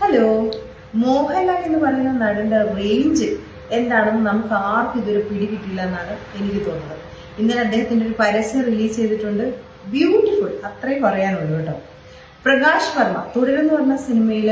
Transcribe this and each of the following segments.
Hello Mohanlal എന്ന് പറയുന്ന നടന്റെ റേഞ്ച് എന്താണെന്ന് നമുക്ക് ആർക്കും ഇതുവരെ പിടികിട്ടില്ല എന്നാണ് എനിക്ക് തോന്നുന്നത്. ഇന്നലെ അദ്ദേഹത്തിന്റെ ഒരു പരസ്യം റിലീസ് ചെയ്തിട്ടുണ്ട്. ബ്യൂട്ടിഫുൾ അത്രയും പറയാനുള്ളൂ കേട്ടോ. പ്രകാശ് വർമ്മ തുടരെന്ന് പറഞ്ഞ സിനിമയിൽ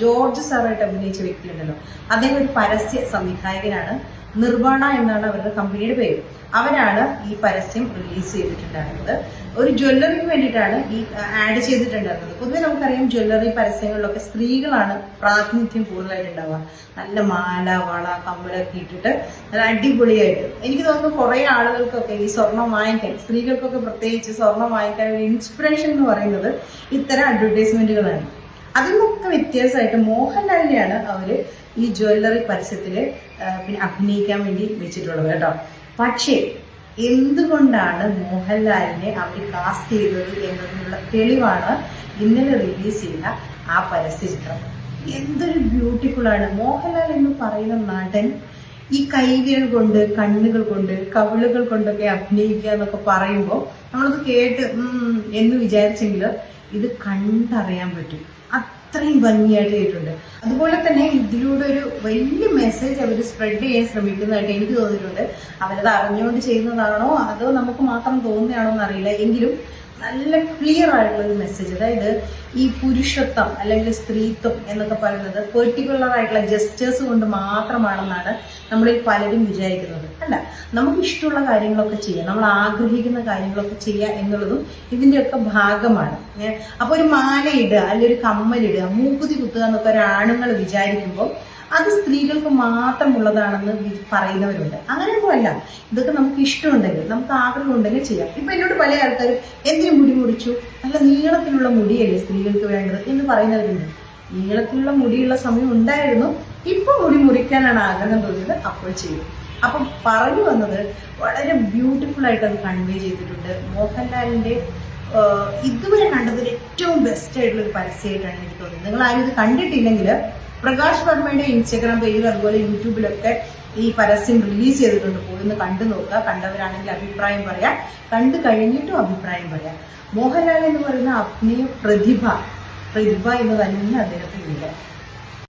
ജോർജ് സാറായിട്ട് അഭിനയിച്ച വ്യക്തിയുണ്ടല്ലോ. അദ്ദേഹം ഒരു പരസ്യ സംവിധായകനാണ്. നിർവാണ എന്നാണ് അവരുടെ കമ്പനിയുടെ പേര്. അവരാണ് ഈ പരസ്യം റിലീസ് ചെയ്തിട്ടുണ്ടായിരുന്നത്. ഒരു ജ്വല്ലറിക്ക് വേണ്ടിയിട്ടാണ് ഈ ആഡ് ചെയ്തിട്ടുണ്ടായിരുന്നത്. പൊതുവെ നമുക്കറിയാം ജ്വല്ലറി പരസ്യങ്ങളിലൊക്കെ സ്ത്രീകളാണ് പ്രാതിനിധ്യം കൂടുതലായിട്ട് ഉണ്ടാവുക നല്ല മാല വള കമ്പിളൊക്കെ ഇട്ടിട്ട് നല്ല അടിപൊളിയായിട്ട്. എനിക്ക് തോന്നുന്നു കുറേ ആളുകൾക്കൊക്കെ ഈ സ്വർണം വാങ്ങിക്കാൻ സ്ത്രീകൾക്കൊക്കെ പ്രത്യേകിച്ച് സ്വർണം വാങ്ങിക്കാൻ ഒരു ഇൻസ്പിറേഷൻ എന്ന് പറയുന്നത് ഇത്തരം അഡ്വർടൈസ്മെന്റുകളാണ് അതിൽ നിന്നൊക്കെ വ്യത്യാസമായിട്ട് മോഹൻലാലിനെയാണ് അവർ ഈ ജ്വല്ലറി പരസ്യത്തിൽ ആ, പിന്നെ അഭിനയിക്കാൻ വേണ്ടി വെച്ചിട്ടുള്ളത് കേട്ടോ. പക്ഷേ എന്തുകൊണ്ടാണ് മോഹൻലാലിനെ അവർ കാസ്റ്റ് ചെയ്തത് എന്നതിനുള്ള തെളിവാണ് ഇന്നലെ റിലീസ് ചെയ്ത ആ പരസ്യ ചിത്രം. എന്തൊരു ബ്യൂട്ടിഫുൾ ആണ്. മോഹൻലാൽ എന്ന് പറയുന്ന നടൻ ഈ കൈവിരൽ കൊണ്ട് കണ്ണുകൾ കൊണ്ട് കവിളുകൾ കൊണ്ടൊക്കെ അഭിനയിക്കുക എന്നൊക്കെ പറയുമ്പോൾ നമ്മളത് കേട്ട് എന്ന് വിചാരിച്ചെങ്കിൽ ഇത് കണ്ടറിയാൻ പറ്റും. അത്രയും ഭംഗിയായിട്ട് അതുപോലെ തന്നെ ഇതിലൂടെ ഒരു വലിയ മെസ്സേജ് അവർ സ്പ്രെഡ് ചെയ്യാൻ ശ്രമിക്കുന്നതായിട്ട് എനിക്ക് തോന്നിയിട്ടുണ്ട്. അവരത് അറിഞ്ഞുകൊണ്ട് ചെയ്യുന്നതാണോ അതോ നമുക്ക് മാത്രം തോന്നുന്നതാണോ എന്നറിയില്ല. എങ്കിലും നല്ല ക്ലിയർ ആയിട്ടുള്ള ഒരു മെസ്സേജ് അതായത് ഈ പുരുഷത്വം അല്ലെങ്കിൽ സ്ത്രീത്വം എന്നൊക്കെ പറയുന്നത് പെർട്ടിക്കുലർ ആയിട്ടുള്ള ജസ്റ്റേഴ്സ് കൊണ്ട് മാത്രമാണെന്നാണ് നമ്മളിൽ പലരും വിചാരിക്കുന്നത്. അല്ല നമുക്ക് ഇഷ്ടമുള്ള കാര്യങ്ങളൊക്കെ ചെയ്യാം. നമ്മൾ ആഗ്രഹിക്കുന്ന കാര്യങ്ങളൊക്കെ ചെയ്യുക എന്നുള്ളതും ഇതിന്റെയൊക്കെ ഭാഗമാണ്. അപ്പോൾ അപ്പൊ ഒരു മാലയിടുക അല്ലെങ്കിൽ ഒരു കമ്മലിടുക മൂക്കുതി കുത്തുക എന്നൊക്കെ ഒരാണുങ്ങൾ വിചാരിക്കുമ്പോൾ അത് സ്ത്രീകൾക്ക് മാത്രമുള്ളതാണെന്ന് പറയുന്നവരുണ്ട്. അങ്ങനെയൊന്നും അല്ല ഇതൊക്കെ നമുക്ക് ഇഷ്ടമുണ്ടെങ്കിൽ നമുക്ക് ആഗ്രഹം ഉണ്ടെങ്കിൽ ചെയ്യാം. ഇപ്പൊ എന്നോട് പല ആൾക്കാരും എന്തിനു മുടി മുടിച്ചു നല്ല നീളത്തിലുള്ള മുടിയല്ലേ സ്ത്രീകൾക്ക് വേണ്ടത് എന്ന് പറയുന്നവരുണ്ട്. നീളത്തിലുള്ള മുടിയുള്ള സമയം ഉണ്ടായിരുന്നു. ഇപ്പൊ മുടി മുറിക്കാനാണ് ആഗ്രഹം തോന്നിയത്. അപ്പോൾ ചെയ്യും അപ്പം പറഞ്ഞു വന്നത് വളരെ ബ്യൂട്ടിഫുൾ ആയിട്ട് അത് കൺവേ ചെയ്തിട്ടുണ്ട്. മോഹൻലാലിന്റെ ഇതുവരെ കണ്ടതിൽ ഏറ്റവും ബെസ്റ്റ് ആയിട്ടുള്ള ഒരു പരസ്യമായിട്ടാണ് എനിക്ക് തോന്നുന്നത് നിങ്ങൾ ആരും ഇത് കണ്ടിട്ടില്ലെങ്കിൽ പ്രകാശ് വർമ്മയുടെ ഇൻസ്റ്റഗ്രാം പേജിൽ അതുപോലെ യൂട്യൂബിലൊക്കെ ഈ പരസ്യം റിലീസ് ചെയ്തിട്ടുണ്ട്. പോയി കണ്ടു നോക്കുക. കണ്ടവരാണെങ്കിൽ അഭിപ്രായം പറയാം. കണ്ടു കഴിഞ്ഞിട്ടും അഭിപ്രായം പറയാം. മോഹൻലാൽ എന്ന് പറയുന്ന അഭിനയ പ്രതിഭ പ്രതിഭ എന്ന് തന്നെ അദ്ദേഹത്തിന് ഇല്ല